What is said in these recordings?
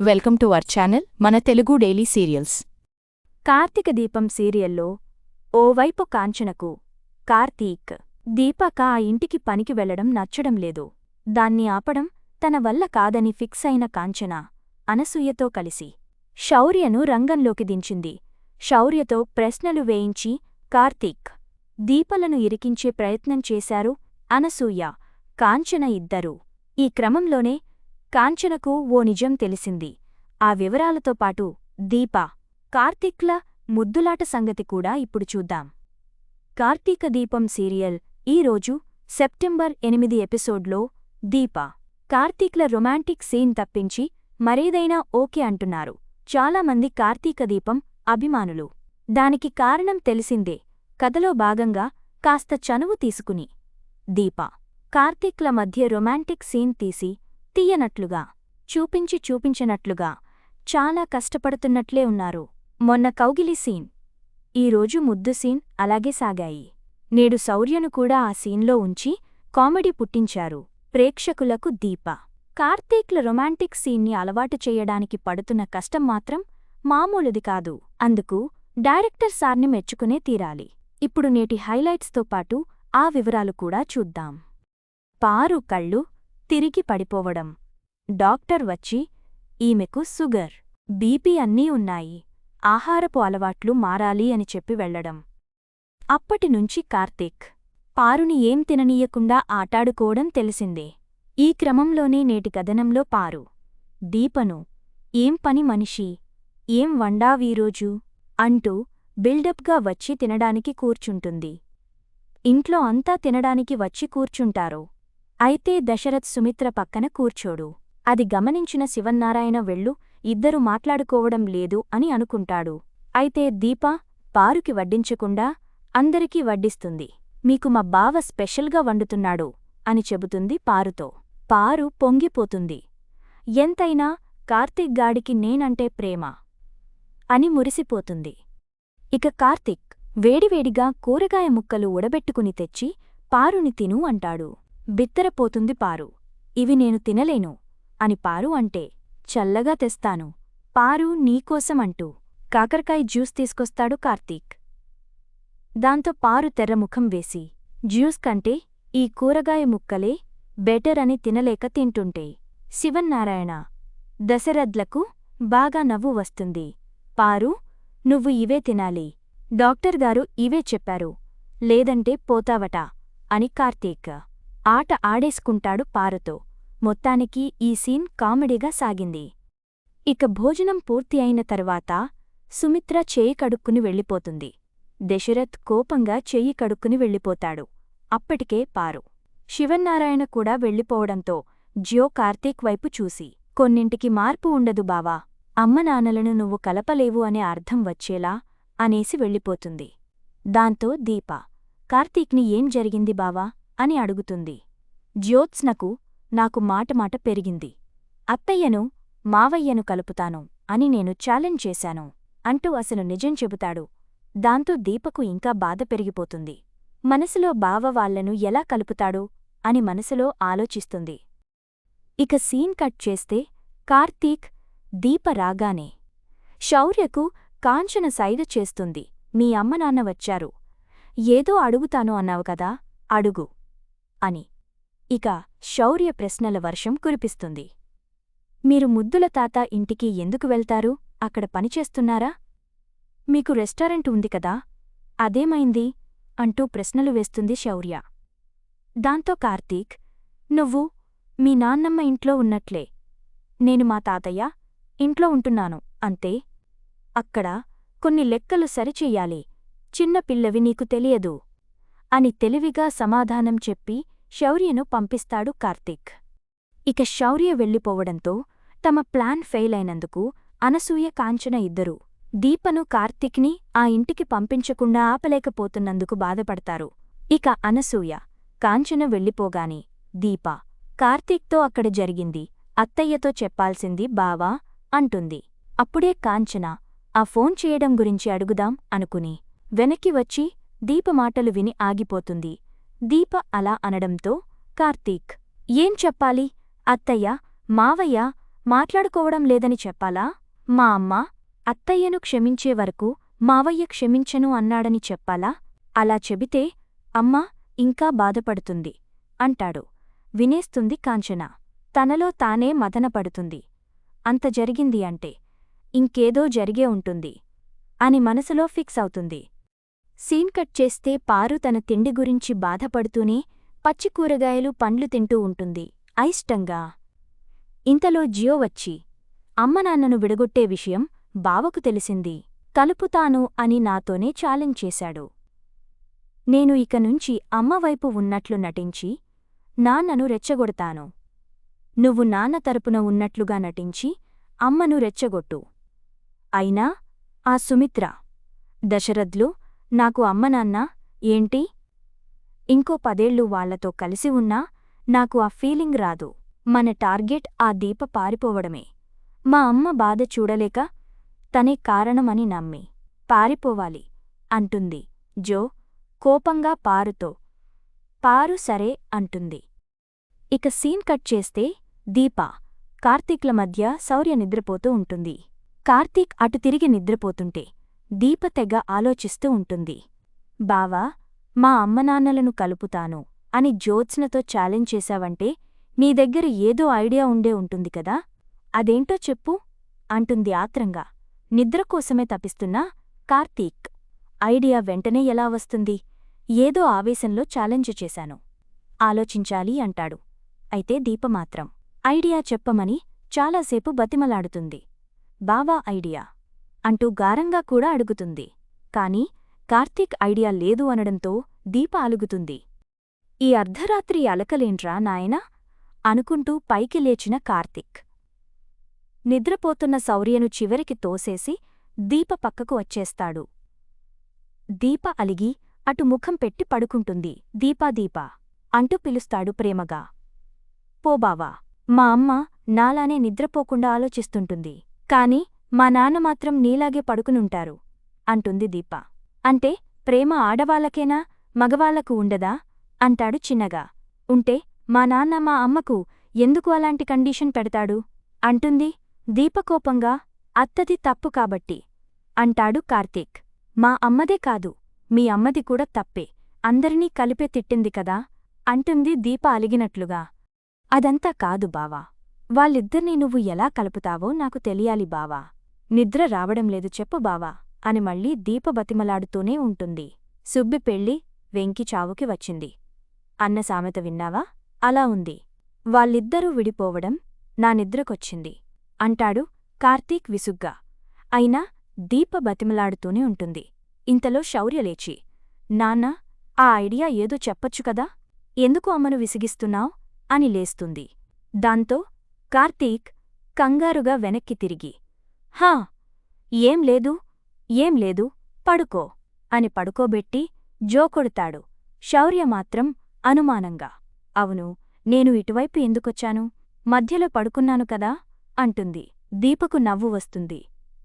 Welcome to our channel మన Telugu daily serials. Karthika దీపం సీరియల్లో ఓవైపు కాంచనకు కార్తీక్ దీపక ఆ ఇంటికి పనికి వెళ్ళడం నచ్చడం లేదు. దాన్ని ఆపడం తన వల్ల కాదని ఫిక్స్ అయిన కాంచన అనసూయతో కలిసి శౌర్యను రంగంలోకి దించింది. శౌర్యతో ప్రశ్నలు వేయించి కార్తీక్ దీపలను ఇరికించే ప్రయత్నం చేశారు అనసూయ కాంచన ఇద్దరూ. ఈ క్రమంలోనే కాంచనకు ఓ నిజం తెలిసింది. ఆ వివరాలతో పాటు దీప కార్తీక్ల ముద్దులాట సంగతి కూడా ఇప్పుడు చూద్దాం. కార్తీక దీపం సీరియల్ ఈరోజు సెప్టెంబర్ ఎనిమిది ఎపిసోడ్లో దీప కార్తీక్ల రొమాంటిక్ సీన్ తప్పించి మరేదైనా ఓకే అంటున్నారు. చాలామంది కార్తీక దీపం అభిమానులు. దానికి కారణం తెలిసిందే. కథలో భాగంగా కాస్త చనువు తీసుకుని. దీప కార్తీక్ల మధ్య రొమాంటిక్ సీన్ తీసి తీయనట్లుగా చూపించి చూపించనట్లుగా చాలా కష్టపడుతున్నట్లే ఉన్నారు. మొన్న కౌగిలి సీన్. ఈరోజు ముద్దు సీన్ అలాగే సాగాయి. నేడు శౌర్యను కూడా ఆ సీన్లో ఉంచి కామెడీ పుట్టించారు ప్రేక్షకులకు దీప. కార్తీక్ల రొమాంటిక్ సీన్ని అలవాటు చేయడానికి పడుతున్న కష్టం మాత్రం మామూలుది కాదు. అందుకు డైరెక్టర్ సార్ని మెచ్చుకునే తీరాలి. ఇప్పుడు నేటి హైలైట్స్తో పాటు ఆ వివరాలు కూడా చూద్దాం. పారు కళ్ళు తిరిగి పడిపోవడం. డాక్టర్ వచ్చి ఈమెకు సుగర్ బీపీ అన్నీ ఉన్నాయి. ఆహారపు అలవాట్లు మారాలి అని చెప్పి వెళ్ళడం అప్పటినుంచి కార్తీక్ పారుని ఏం తిననీయకుండా ఆటాడుకోవడం తెలిసిందే. ఈ క్రమంలోనే నేటి కథనంలో పారు. దీపను ఏం పని మనిషి? ఏం వండావీరోజు అంటూ బిల్డప్గా వచ్చి తినడానికి కూర్చుంటుంది. ఇంట్లో అంతా తినడానికి వచ్చి కూర్చుంటారు. అయితే దశరథ్ సుమిత్ర పక్కన కూర్చోడు. అది గమనించిన శివన్నారాయణ వెళ్ళు ఇద్దరు మాట్లాడుకోవడం లేదు అని అనుకుంటాడు. అయితే దీప పారుకి వడ్డించకుండా అందరికీ వడ్డిస్తుంది. మీకు మా బావ స్పెషల్గా వండుతున్నాడు అని చెబుతుంది పారుతో. పారు పొంగిపోతుంది. ఎంతైనా కార్తీక్ గాడికి నేనంటే ప్రేమ అని మురిసిపోతుంది. ఇక కార్తీక్ వేడివేడిగా కూరగాయ ముక్కలు ఉడబెట్టుకుని తెచ్చి పారుని తిను అంటాడు. బిత్తరపోతుంది పారు. ఇవి నేను తినలేను. అని పారు అంటే చల్లగా తెస్తాను. పారు నీకోసం అంటూ కాకరకాయ జ్యూస్ తీసుకొస్తాడు కార్తీక్. దాంతో పారు తెర్రముఖం వేసి జ్యూస్ కంటే ఈ కూరగాయ ముక్కలే బెటర్ అని తినలేక తింటుంటే శివన్నారాయణ దశరథ్లకు బాగా నవ్వు వస్తుంది. పారు నువ్వు ఇవే తినాలి. డాక్టర్ గారు ఇవే చెప్పారు. లేదంటే పోతావట అని కార్తీక్. ఆట ఆడేసుకుంటాడు పారుతో. మొత్తానికి ఈ సీన్ కామెడీగా సాగింది. ఇక భోజనం పూర్తి అయిన తర్వాత సుమిత్ర చేయి కడుక్కుని వెళ్ళిపోతుంది. దశరథ్ కోపంగా చెయ్యి కడుక్కుని వెళ్ళిపోతాడు. అప్పటికే పారు. శివన్నారాయణ కూడా వెళ్ళిపోవడంతో జ్యో కార్తీక్ వైపు చూసి కొన్నింటికి మార్పు ఉండదు బావా. అమ్మ నాన్నలను నువ్వు కలపలేవు అనే అర్థం వచ్చేలా అనేసి వెళ్ళిపోతుంది. దాంతో దీప కార్తీక్ని ఏం జరిగింది బావా? అని అడుగుతుంది. జ్యోత్స్నకు నాకు మాటమాట పెరిగింది. అత్తయ్యను మావయ్యను కలుపుతాను అని నేను ఛాలెంజ్ చేశాను అంటూ అసలు నిజం చెబుతాడు. దాంతో దీపకు ఇంకా బాధ పెరిగిపోతుంది. మనసులో బావ వాళ్ళను ఎలా కలుపుతాడు అని మనసులో ఆలోచిస్తుంది. ఇక సీన్ కట్ చేస్తే కార్తీక్ దీప రాగానే శౌర్యకు కాంచన సైగ చేస్తుంది. మీ అమ్మనాన్న వచ్చారు. ఏదో అడుగుతాను అన్నావు కదా అడుగు. అని. ఇక శౌర్య ప్రశ్నల వర్షం కురిపిస్తుంది. మీరు ముద్దుల తాత ఇంటికి ఎందుకు వెళ్తారు? అక్కడ పనిచేస్తున్నారా మీకు రెస్టారెంట్ ఉంది కదా? అదేమైంది? అంటూ ప్రశ్నలు వేస్తుంది శౌర్య. దాంతో కార్తీక్ నువ్వు మీ నాన్నమ్మ ఇంట్లో ఉన్నట్లే. నేను మా తాతయ్య ఇంట్లో ఉంటున్నాను అంతే. అక్కడ కొన్ని లెక్కలు సరిచెయ్యాలి. చిన్న పిల్లవి నీకు తెలియదు. అని తెలివిగా సమాధానం చెప్పి శౌర్యను పంపిస్తాడు కార్తీక్. ఇక శౌర్య వెళ్ళిపోవడంతో తమ ప్లాన్ ఫెయిల్ అయినందుకు అనసూయ కాంచన ఇద్దరూ దీపను కార్తీక్ని ఆ ఇంటికి పంపించకుండా ఆపలేకపోతున్నందుకు బాధపడతారు. ఇక అనసూయ కాంచన వెళ్ళిపోగానే దీప కార్తీక్తో అక్కడ జరిగింది అత్తయ్యతో చెప్పాల్సింది బావా అంటుంది. అప్పుడే కాంచన ఆ ఫోన్ చేయడం గురించి అడుగుదాం అనుకుని వెనక్కి వచ్చి దీప మాటలు విని ఆగిపోతుంది. దీప అలా అనడంతో కార్తీక్ ఏం చెప్పాలి? అత్తయ్య మావయ్య మాట్లాడుకోవడం లేదని చెప్పాలా? మా అమ్మ అత్తయ్యను క్షమించే వరకు మావయ్య క్షమించను అన్నాడని చెప్పాలా? అలా చెబితే అమ్మ ఇంకా బాధపడుతుంది అంటాడు. వినేస్తుంది కాంచన. తనలో తానే మదనపడుతుంది. అంత జరిగింది అంటే ఇంకేదో జరిగే ఉంటుంది అని మనసులో ఫిక్స్ అవుతుంది. సీన్ కట్ చేస్తే పారు తన తిండి గురించి బాధపడుతూనే పచ్చి కూరగాయలు పండ్లు తింటూ ఉంటుంది. అయిష్టంగా. ఇంతలో జియో వచ్చి అమ్మనాన్నను విడగొట్టే విషయం బావకు తెలిసింది. కలుపుతాను అని నాతోనే ఛాలెంజ్ చేశాడు. నేను ఇక నుంచి అమ్మవైపు ఉన్నట్లు నటించి నాన్నను రెచ్చగొడతాను. నువ్వు నాన్న తరపున ఉన్నట్లుగా నటించి అమ్మను రెచ్చగొట్టు. అయినా ఆ సుమిత్ర దశరథ్లు నాకు అమ్మనాన్న ఏంటి? ఇంకో పదేళ్ళు వాళ్ళతో కలిసి ఉన్నా నాకు ఆ ఫీలింగ్ రాదు. మన టార్గెట్ ఆ దీప పారిపోవడమే. మా అమ్మ బాధ చూడలేక తనే కారణమని నమ్మి పారిపోవాలి అంటుంది. జో కోపంగా పారుతో. పారు సరే అంటుంది. ఇక సీన్ కట్ చేస్తే దీప కార్తీక్ల మధ్య శౌర్య నిద్రపోతూ ఉంటుంది. కార్తీక్ అటు తిరిగి నిద్రపోతుంటే దీప తెగ ఆలోచిస్తూ ఉంటుంది. బావా మా అమ్మనాన్నలను కలుపుతాను అని జ్యోత్స్నతో ఛాలెంజ్ చేశావంటే నీ దగ్గర ఏదో ఐడియా ఉండే ఉంటుంది కదా? అదేంటో చెప్పు అంటుంది ఆత్రంగా. నిద్ర కోసమే తపిస్తున్నా కార్తీక్. ఐడియా వెంటనే ఎలా వస్తుంది? ఏదో ఆవేశంలో ఛాలెంజ్ చేశాను. ఆలోచించాలి అంటాడు. అయితే దీపమాత్రం. ఐడియా చెప్పమని చాలాసేపు బతిమలాడుతుంది. బావా ఐడియా. అంటూ గారంగా కూడా అడుగుతుంది. కాని కార్తీక్ ఐడియా లేదు అనడంతో దీప అలుగుతుంది. ఈ అర్ధరాత్రి అలకలేంట్రా నాయనా? అనుకుంటూ పైకి లేచిన కార్తీక్. నిద్రపోతున్న శౌర్యను చివరికి తోసేసి దీప పక్కకు వచ్చేస్తాడు. దీప అలిగి అటు ముఖం పెట్టి పడుకుంటుంది. దీపా దీపా అంటూ పిలుస్తాడు ప్రేమగా. పోబావా మా అమ్మ నాలానే నిద్రపోకుండా ఆలోచిస్తుంటుంది. కాని మా నాన్న మాత్రం నీలాగే పడుకునుంటారు అంటుంది దీప. అంటే ప్రేమ ఆడవాళ్ళకేనా మగవాళ్ళకు ఉండదా? అంటాడు చిన్నగా. ఉంటే మా నాన్న మా అమ్మకు ఎందుకు అలాంటి కండీషన్ పెడతాడు? అంటుంది దీపకోపంగా అత్తది తప్పు కాబట్టి అంటాడు కార్తీక్. మా అమ్మదే కాదు మీ అమ్మది కూడా తప్పే అందరినీ కలిపే తిట్టింది కదా? అంటుంది దీప అలిగినట్లుగా. అదంతా కాదు బావా వాళ్ళిద్దరినీ నువ్వు ఎలా కలుపుతావో నాకు తెలియాలి బావా నిద్ర రావడం లేదు చెప్పు బావా అని మళ్ళీ దీప బతిమలాడుతూనే ఉంటుంది. సుబ్బి పెళ్ళి వెంకి చావుకి వచ్చింది. అన్న సామెత విన్నావా? అలా ఉంది. వాళ్ళిద్దరూ విడిపోవడం నా నిద్రకొచ్చింది. అంటాడు కార్తీక్ విసుగ్గా. అయినా దీప బతిమలాడుతూనే ఉంటుంది. ఇంతలో శౌర్య లేచి నాన్నా ఆ ఐడియా ఏదో చెప్పొచ్చు కదా? ఎందుకు అమ్మను విసిగిస్తున్నావ్? అని లేస్తుంది. దాంతో కార్తీక్ కంగారుగా వెనక్కి తిరిగి హా ఏం లేదు ఏం లేదు పడుకో అని పడుకోబెట్టి జోకొడతాడు శౌర్య మాత్రం అనుమానంగా అవును నేను ఇటువైపు ఎందుకొచ్చాను? మధ్యలో పడుకున్నాను కదా? అంటుంది. దీపకు నవ్వు వస్తుంది.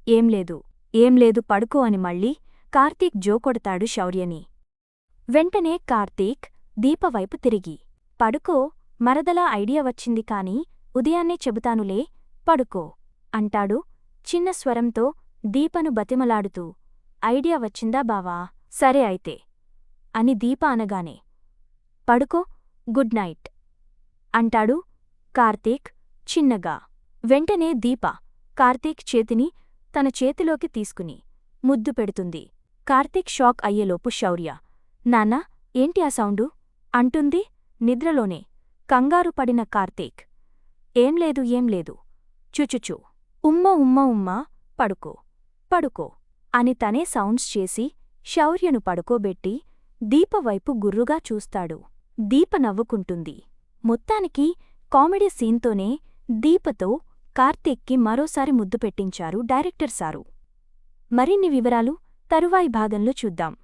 ఏం లేదు ఏం లేదు పడుకో అని మళ్ళీ కార్తీక్ జోకొడతాడు శౌర్యని. వెంటనే కార్తీక్ దీపవైపు తిరిగి పడుకో మరదలా ఐడియా వచ్చింది కాని ఉదయాన్నే చెబుతానులే పడుకో అంటాడు చిన్న స్వరంతో దీపను బతిమలాడుతూ ఐడియా వచ్చిందా బావా? సరే అయితే. అని దీప అనగానే పడుకో గుడ్ నైట్. అంటాడు కార్తీక్ చిన్నగా. వెంటనే దీప కార్తీక్ చేతిని తన చేతిలోకి తీసుకుని ముద్దు పెడుతుంది. కార్తీక్ షాక్ అయ్యేలోపు శౌర్య నాన్నా ఏంటి ఆ సౌండు? అంటుంది నిద్రలోనే కంగారు పడిన కార్తీక్. ఏం లేదు ఏం లేదు. చుచుచు. ఉమ్మ ఉమ్మ ఉమ్మ పడుకో పడుకో అని తనే సౌండ్స్ చేసి శౌర్యను పడుకోబెట్టి దీపవైపు గుర్రుగా చూస్తాడు. దీప నవ్వుకుంటుంది. మొత్తానికి కామెడీ సీన్తోనే దీపతో కార్తీక్కి మరోసారి ముద్దు పెట్టించారు డైరెక్టర్ సారు. మరిన్ని వివరాలు తరువాయి భాగంలో చూద్దాం.